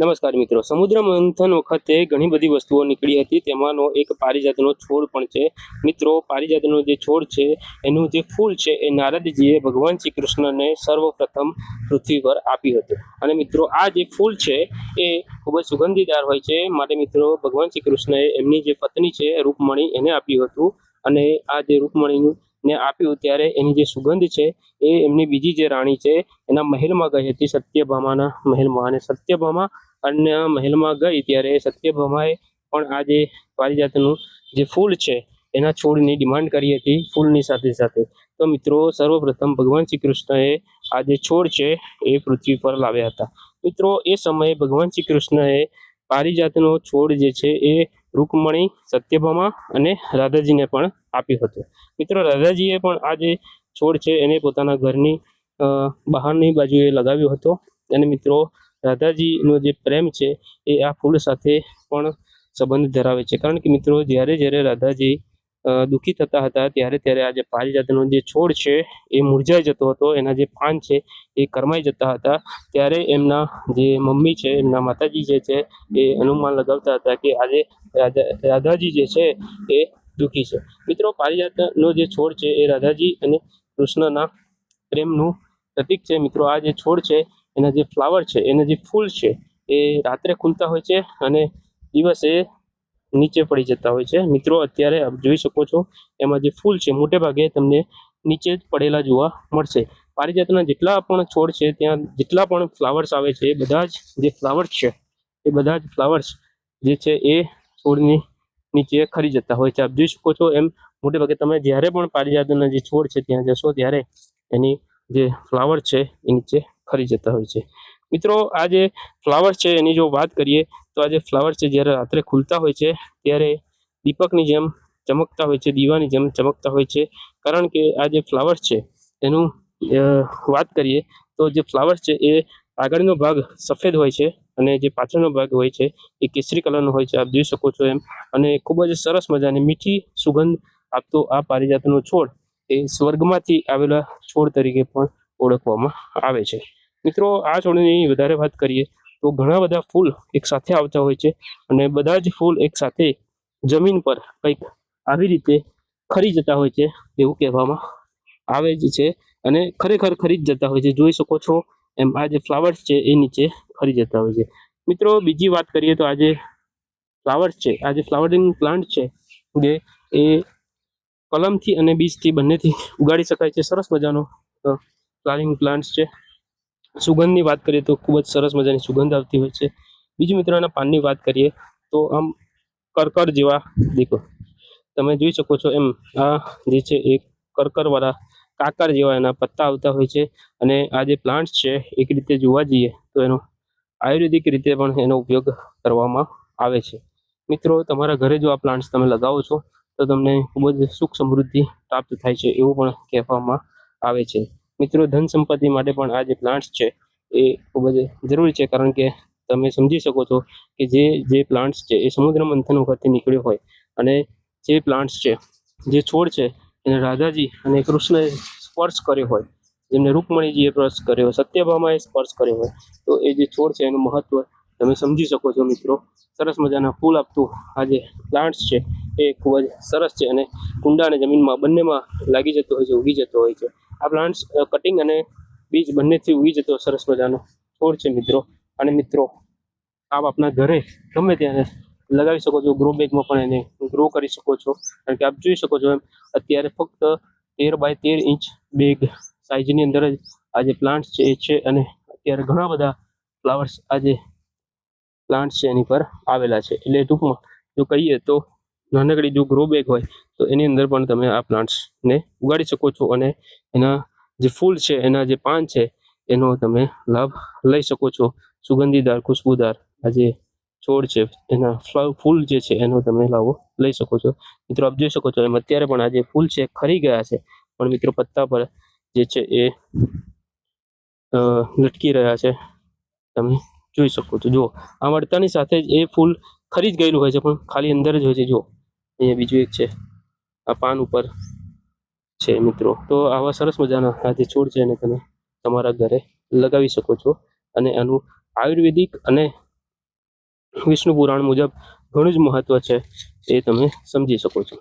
નમસ્કાર મિત્રો. સમુદ્ર મંથન વખતે ઘણી બધી વસ્તુઓ નીકળી હતી. તેમાંનો એક પારિજાતનો છોડ પણ છે. મિત્રો, પારિજાતનો જે છોડ છે, એનું જે ફૂલ છે, એ નારદજીએ ભગવાન શ્રી કૃષ્ણને સર્વપ્રથમ પૃથ્વી પર આપ્યું હતું. અને મિત્રો, આ જે ફૂલ છે, એ ખૂબ જ સુગંધીદાર હોય છે. માટે મિત્રો, ભગવાન શ્રી કૃષ્ણએ એમની જે પત્ની છે, રૂપમણી, એને આપ્યું હતું. અને આ જે રૂકમણીનું ને આપ્યું ત્યારે એની જે સુગંધ છે, એ એમની બીજી જે રાણી છે, એના મહેલમાં ગઈ હતી, સત્યભામાના મહેલમાં. અને સત્યભામા અન્ય મહેલમાં ગઈ ત્યારે સત્યભામાએ પણ આ જે પારિજાતનું જે ફૂલ છે, એના છોડની ડિમાન્ડ કરી હતી ફૂલની સાથે સાથે. તો મિત્રો, સર્વપ્રથમ ભગવાન શ્રી કૃષ્ણએ આ જે છોડ છે, એ પૃથ્વી પર લાવ્યા હતા. મિત્રો, એ સમયે ભગવાન શ્રી કૃષ્ણએ પારિજાતનો છોડ જે છે, એ રૂકમણી, સત્યભામા અને રાધાજીને પણ આપ્યું હતું. મિત્રો, રાધાજીએ પણ આ જે છોડ છે, એને પોતાના ઘરની બહારની બાજુએ લગાવ્યો હતો. અને મિત્રો રાધાજીનો જે પ્રેમ છે, એ આ ફૂલ સાથે પણ સંબંધ ધરાવે છે. કારણ કે મિત્રો, જ્યારે જ્યારે રાધાજી દુઃખી થતા હતા, ત્યારે ત્યારે આ જે પારિજાતનો જે છોડ છે, એ મુરઝાઈ જતો હતો. એના જે પાન છે, એ કરમાઈ જતા હતા. ત્યારે એમના જે મમ્મી છે, એમના માતાજી જે છે, એ અનુમાન લગાવતા હતા કે આજે રાધા, રાધાજી જે છે, એ દુઃખી છે. મિત્રો, પારિજાતનો જે છોડ છે, એ રાધાજી અને કૃષ્ણના પ્રેમનું પ્રતીક છે. મિત્રો, આ જે છોડ છે એના જે ફ્લાવર છે, એના જે ફૂલ છે, એ રાત્રે ખુલતા હોય છે અને દિવસે નીચે પડી જતા હોય છે. મિત્રો, અત્યારે આપ જોઈ શકો છો, એમાં જે ફૂલ છે, મોટે ભાગે તમને નીચે જ પડેલા જોવા મળશે. પારિજાતના જેટલા પણ છોડ છે, ત્યાં જેટલા પણ ફ્લાવર્સ આવે છે, એ બધા જ જે ફ્લાવર્સ છે, એ બધા જ ફ્લાવર્સ જે છે, એ છોડની નીચે ખરી જતા હોય છે. આપ જોઈ શકો છો, એમ મોટે ભાગે તમે જ્યારે પણ પારિજાતના જે છોડ છે, ત્યાં જશો ત્યારે એની જે ફ્લાવર છે, એ નીચે ખરી જતા હોય છે. મિત્રો આ જે ફ્લાવર છે, એની જો વાત કરીએ, તો આ જે ફ્લાવર છે, જ્યારે રાત્રે ખુલતા હોય છે, ત્યારે દીપકની જેમ ચમકતા હોય છે, દીવાની જેમ ચમકતા હોય છે. કારણ કે આ જે ફ્લાવર છે, એનું વાત કરીએ, તો જે ફ્લાવર છે, એ આગળનો ભાગ સફેદ હોય છે અને જે પાછળનો ભાગ હોય છે, એ કેસરી કલરનો હોય છે, આપ જોઈ શકો છો એમ. અને ખૂબ જ સરસ મજાની મીઠી સુગંધ આપતો આ પારિજાતનો છોડ, એ સ્વર્ગમાંથી આવેલા છોડ તરીકે પણ ઓળખવામાં આવે છે. મિત્રો, આ છોડની વધારે વાત કરીએ તો ઘણા બધા ફૂલ એક સાથે આવતા હોય છે અને બધા જ ફૂલ એક સાથે જમીન પર કંઈક આવી રીતે ખરી જતા હોય છે એવું કહેવામાં આવે જ છે અને ખરેખર ખરી જ જતા હોય છે. જોઈ શકો છો એમ આ જે ફ્લાવર્સ છે એ નીચે ખરી જતા હોય છે. મિત્રો, બીજી વાત કરીએ તો આજે ફ્લાવર્સ છે, આ જે ફ્લાવરિંગ પ્લાન્ટ છે જે એ કલમથી અને બીજથી બંનેથી ઉગાડી શકાય છે. સરસ મજાનો ફ્લાવરિંગ પ્લાન્ટ્સ છે. સુગંધની વાત કરીએ તો ખૂબ જ સરસ મજાની સુગંધ આવતી હોય છે. બીજું મિત્રો પાનની વાત કરીએ તો આમ કરકર જેવા દેખો તમે જોઈ શકો છો એમ આ જે છે એ કરકરવાળા કાકર જેવા એના પત્તા આવતા હોય છે અને આ જે પ્લાન્ટ્સ છે એક રીતે જોવા જઈએ તો એનો આયુર્વેદિક રીતે પણ એનો ઉપયોગ કરવામાં આવે છે. મિત્રો, તમારા ઘરે જો આ પ્લાન્ટ્સ તમે લગાવો છો તો તમને ખૂબ જ સુખ સમૃદ્ધિ પ્રાપ્ત થાય છે એવું પણ કહેવામાં આવે છે. મિત્રો, ધન સંપત્તિ માટે પણ આ જે પ્લાન્ટ્સ છે, એ ખૂબ જ જરૂરી છે. કારણ કે તમે સમજી શકો છો કે જે જે પ્લાન્ટ્સ છે, એ સમુદ્ર મંથન વખતથી નીકળ્યો હોય અને જે પ્લાન્ટ્સ છે, જે છોડ છે, એને રાધાજી અને કૃષ્ણએ સ્પર્શ કર્યો હોય, જેમને રૂકમણીજીએ સ્પર્શ કર્યો હોય, સત્યભામાએ સ્પર્શ કર્યો હોય, તો એ જે છોડ છે, એનું મહત્વ તમે સમજી શકો છો મિત્રો. સરસ મજાના ફૂલ આપતું આ જે પ્લાન્ટ્સ છે, એ ખૂબ જ સરસ છે અને કુંડા અને જમીનમાં બંનેમાં લાગી જતો હોય છે, ઉગી જતો હોય છે. આ પ્લાન્ટ્સ કટિંગ અને બીજ બંનેથી ઉગી જતો સરસ મજાનો છોડ છે મિત્રો. અને મિત્રો, આપ આપના ઘરે ગમે ત્યાં લગાવી શકો છો ગ્રો બેગમાં પણ એને ગ્રો કરી શકો છો. કારણ કે આપ જોઈ શકો છો એમ, અત્યારે ફક્ત તેર બાય તેર ઇંચ બેગ સાઇઝની અંદર જ આ જે પ્લાન્ટ્સ છે, એ છે અને અત્યારે ઘણા બધા ફ્લાવર્સ આજે પ્લાન્ટ્સ છે એની પર આવેલા છે. એટલે ટૂંકમાં જો કહીએ તો નાનકડી જો ગ્રો બેગ હોય, તો એની અંદર પણ તમે આ પ્લાન્ટ્સને ઉગાડી શકો છો અને એના જે ફૂલ છે, એના જે પાન છે, એનો તમે લાભ લઈ શકો છો. સુગંધીદાર ખુશ્બુદાર આ જે છોડ છે, એના ફૂલ જે છે, એનો તમે લાવો, લઈ શકો છો. મિત્રો, આપ જોઈ શકો છો, એમ અત્યારે પણ આ જે ફૂલ છે ખરી ગયા છે. પણ મિત્રો, પત્તા પર જે છે, એ લટકી રહ્યા છે. તમે જોઈ શકો છો. જુઓ, આ મળતાની સાથે જ એ ફૂલ ખરી જ ગયેલું હોય છે, પણ ખાલી અંદર જ હોય છે. જુઓ અહીંયા બીજું એક છે, આ પાન ઉપર છે મિત્રો. તો આવા સરસ મજાના આ છોડ છે એને તમે તમારા ઘરે લગાવી શકો છો. અને આનું આયુર્વેદિક અને વિષ્ણુ પુરાણ મુજબ ઘણું જ મહત્વ છે એ તમે સમજી શકો છો.